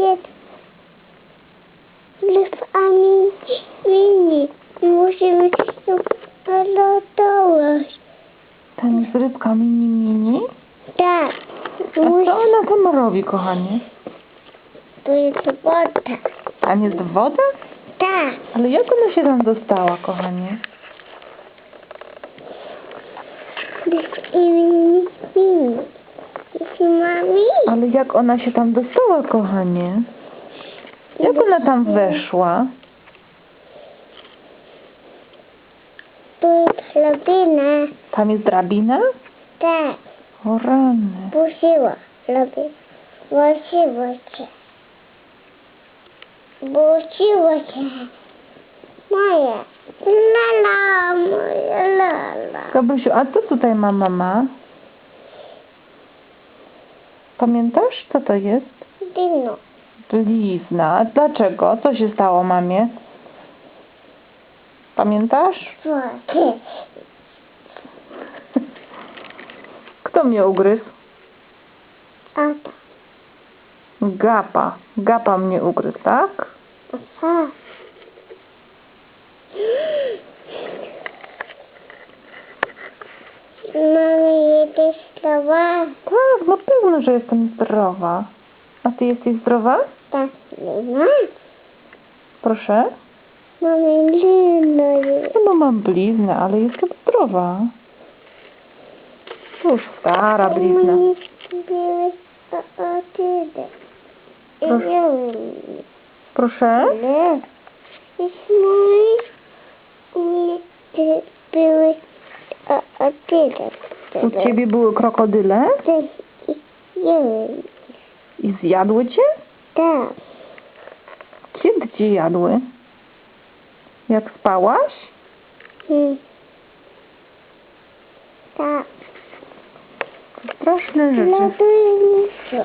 jest lewami mini. Musimy się lotować. Tam jest rybka mini mini. Tak. A co ona tam robi, kochanie? to jest woda. Tam jest woda? Tak. Ale jak ona się tam dostała, kochanie? Mini mini. Ale jak ona się tam dostała, kochanie? Jak ona tam weszła? To jest lawina. Tam jest drabina? Tak. O rany. Busiła. Lawina. Busiła się. Busiła się. Moja. Lala, moja lala. Gabrysiu, a co tutaj mama ma? Pamiętasz, co to jest? Dino. Blizna. Dlaczego? Co się stało mamie? Pamiętasz? Kto mnie ugryzł? Gapa. Gapa mnie ugryzł, tak? Aha. Mamy słowa. Tak, no pewno, że jestem zdrowa. A ty jesteś zdrowa? Tak, nie ma. Proszę? Mamy lino. No mam bliznę, ale jestem zdrowa. Już stara blizna. Proszę. Proszę? Byłeś o, o tyle. U ciebie były krokodyle nie, i zjadły cię? tak. Kiedy cię jadły? Jak spałaś? Hmm. Tak. Straszne rzeczy. Latuje mi się.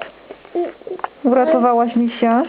Uratowałaś misia?